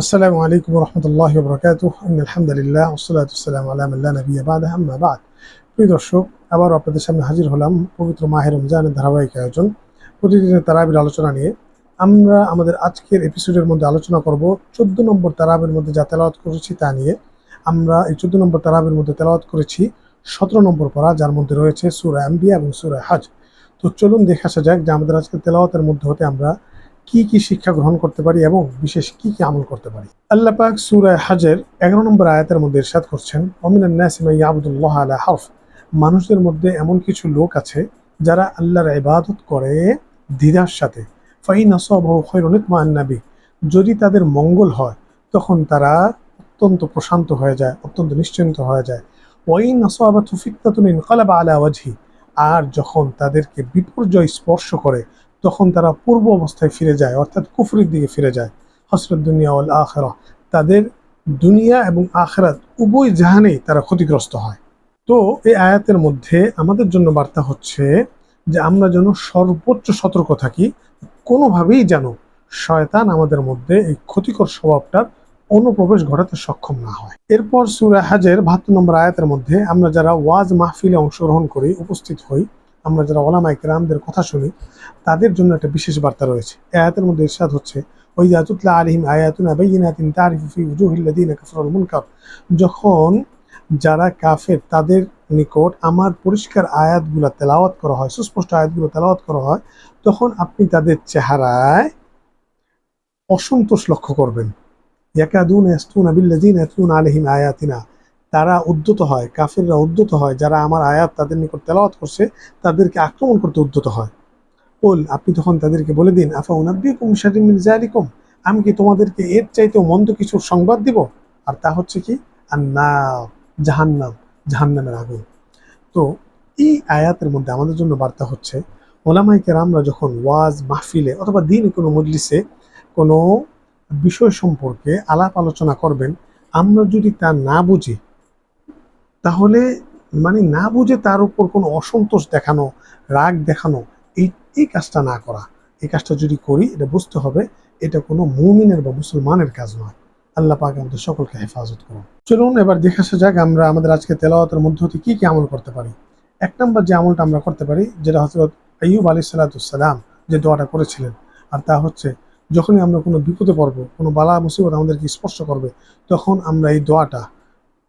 আসসালামু আলাইকুম রহমতুল্লাহ বরকাত আলহামদুলিল্লাহ ওসলাতাম আলামুল্লাহ নবী আবাদ আহমাবাদ প্রিয় দর্শক, আবারও আপনাদের সামনে হাজির হলাম পবিত্র মাহের রমজানের ধারাবাহিক আয়োজন। প্রতিদিন তারাবির আলোচনা নিয়ে আমরা আমাদের আজকের এপিসোডের মধ্যে আলোচনা করব চোদ্দ নম্বর তারাবের মধ্যে যা তেলাওয়াত করেছি তা নিয়ে। আমরা এই চোদ্দ নম্বর তারাবের মধ্যে তেলাওয়াত করেছি সতেরো নম্বর পড়া, যার মধ্যে রয়েছে সুরা অ্যাম্বিয়া এবং সুরা হাজ। তো চলুন দেখে আসা যাক যে আমাদের আজকে তেলাওয়াতের মধ্যে হতে আমরা কি কি শিক্ষা গ্রহণ করতে পারি এবং বিশেষ কি কি আমল করতে পারি? আল্লাহ পাক সূরা হাজের এগারো নম্বর আয়াতের মধ্যে ইরশাদ করছেন অমিনান নাসি মান ইয়াবুদুল্লাহ আলা হারফ। মানুষদের মধ্যে এমন কিছু লোক আছে যারা আল্লাহর ইবাদত করে দ্বিধার সাথে। ফাইন আসাবাহু খায়রুন ইতমাআন্নাবি যদি তাদের মঙ্গল হয়, তখন তারা অত্যন্ত প্রশান্ত হয়ে যায়, অত্যন্ত নিশ্চিন্ত হয়ে যায়। ওয়াইন আসাবাতু ফিতনাতুন ইনকালাবা আলা আর যখন তাদেরকে বিপর্যয় স্পর্শ করে তখন তারা পূর্ব অবস্থায় ফিরে যায়, অর্থাৎ কুফরির দিকে ফিরে যায় হসরত দুনিয়া ওয়াল আখরা। তাদের দুনিয়া এবং আখরাত উভয় জাহানেই তারা ক্ষতিগ্রস্ত হয়। তো এই আয়াতের মধ্যে আমাদের জন্য বার্তা হচ্ছে যে আমরা যেন সর্বোচ্চ সতর্ক থাকি, কোনোভাবেই যেন শয়তান আমাদের মধ্যে এই ক্ষতিকর স্বভাবটার অনুপ্রবেশ ঘটাতে সক্ষম না হয়। এরপর সুরা হাজের বাহাত্তর নম্বর আয়াতের মধ্যে আমরা যারা ওয়াজ মাহফিলে অংশগ্রহণ করি উপস্থিত হই আমরা যারা ওলামাই কেরামদের কথা শুনি, তাদের জন্য একটা বিশেষ বার্তা রয়েছে। আয়াতের মধ্যে ইরশাদ হচ্ছে ওই জাতুতলা আলিহিম আয়াতুনা বাইয়িনাতিন তারিফু ফি উজুহিল্লাযিনা কাফারুল মুনকার। যখন যারা কাফের, তাদের নিকট আমার পরিষ্কার আয়াতগুলো তেলাওয়াত করা হয়, সুস্পষ্ট আয়াতগুলো তেলাওয়াত করা হয়, তখন আপনি তাদের চেহারায় অসন্তোষ লক্ষ্য করবেন। ইয়াকাদুন ইয়াস্তুনা বিল্লাযিনা ইয়াতলুনা আলাইহিম আয়াতিনা। তারা উদ্যত হয়, কাফেররা উদ্যত হয়, যারা আমার আয়াত তাদের নিকট তেলাওয়াত করছে, তাদেরকে আক্রমণ করতে উদ্যত হয়। বল আপনি তখন তাদেরকে বলে দিন, আফা উনাব্বিকুম শারিম যালিকুম? আমি কি তোমাদেরকে এর চাইতেও মন্দ কিছুর সংবাদ দিব? আর তা হচ্ছে কি? আর না জাহান্নাম, জাহান্নামের আগুন। তো এই আয়াতের মধ্যে আমাদের জন্য বার্তা হচ্ছে ওলামাইকে রামরা যখন ওয়াজ মাহফিলে অথবা দিন কোনো মজলিসে কোনো বিষয় সম্পর্কে আলাপ আলোচনা করবেন, আমরা যদি তা না বুঝি তাহলে মানে না বুঝে তার উপর কোনো অসন্তোষ দেখানো, রাগ দেখানো, এই এই কাজটা না করা। এই কাজটা যদি করি, এটা বুঝতে হবে, এটা কোনো মুমিনের বা মুসলমানের কাজ নয়। আল্লাহ পাক আমাদের সকলকে হেফাজত করুন। চলুন এবার দেখে আসা যাক আমরা আমাদের আজকে তেলাওয়াতের মধ্যে হতে কী কী আমল করতে পারি। এক নম্বর যে আমলটা আমরা করতে পারি, যেটা হজরত আইয়ুব আলী সাল্লাতুসাল্লাম যে দোয়াটা করেছিলেন, আর তা হচ্ছে, যখনই আমরা কোনো বিপদে পড়ব, কোনো বালা, মুসিবত আমাদেরকে স্পর্শ করবে, তখন আমরা এই দোয়াটা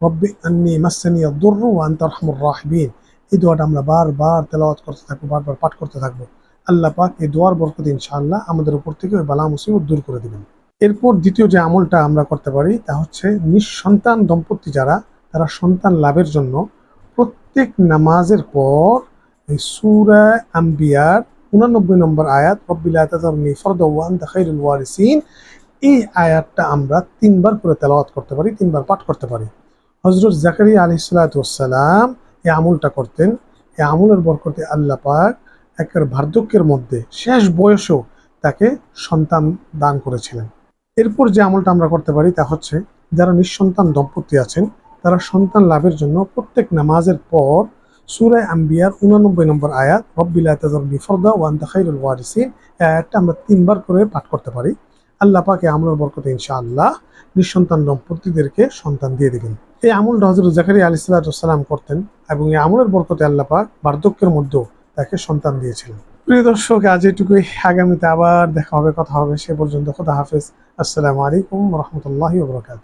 রব্বি আন্নি মাসানি দুর্রু আনতা রহমুর রাহবিন এই দোয়াটা আমরা বারবার তেলাওয়াত করতে থাকব, বারবার পাঠ করতে থাকব। আল্লাহ পাক এই দোয়ার বরকত ইনশাআল্লাহ আমাদের উপর থেকে ওই বালা মুসিবত দূর করে দিবেন। এরপর দ্বিতীয় যে আমলটা আমরা করতে পারি, তা হচ্ছে নিঃসন্তান দম্পতি যারা, তারা সন্তান লাভের জন্য প্রত্যেক নামাজের পর এই সুরা আম্বিয়ার উনানব্বই নম্বর আয়াত রব্বিল আতাজারনি ফরদাওয়ান খাইরুল ওয়ারিসিন, এই আয়াতটা আমরা তিনবার করে তেলাওয়াত করতে পারি, তিনবার পাঠ করতে পারি। হজরত জাকারিয়া আলী সালাতাম এই আমলটা করতেন। এই আমলের বরকতে আল্লাহ পাক একের বার্ধক্যের মধ্যে শেষ বয়সেও তাকে সন্তান দান করেছিলেন। এরপর যে আমলটা আমরা করতে পারি তা হচ্ছে, যারা নিঃসন্তান দম্পতি আছেন, তারা সন্তান লাভের জন্য প্রত্যেক নামাজের পর সুরায় আম্বিয়ার উনানব্বই নম্বর আয়াত রব্বিল আতাজরবি ফরদা ওয়ান খাইরুল ওয়ারিসিন আয়াতটা আমরা তিনবার করে পাঠ করতে পারি। আল্লাহ পাকে আমলের বরকতে ইনশাআল্লাহ নিঃসন্তান দম্পতিদেরকে সন্তান দিয়ে দেবেন। এই আমলটা হজরত জাকারি আলি সাল্লাম করতেন এবং এই আমলের বরকতে আল্লাহ পাক বার্ধক্যের মধ্যেও তাকে সন্তান দিয়েছিলেন। প্রিয় দর্শক, আজ এটুকুই। আগামীতে আবার দেখা হবে, কথা হবে, সে পর্যন্ত খোদা হাফেজ। আসসালামু আলাইকুম রহমতুল্লাহ বরকাত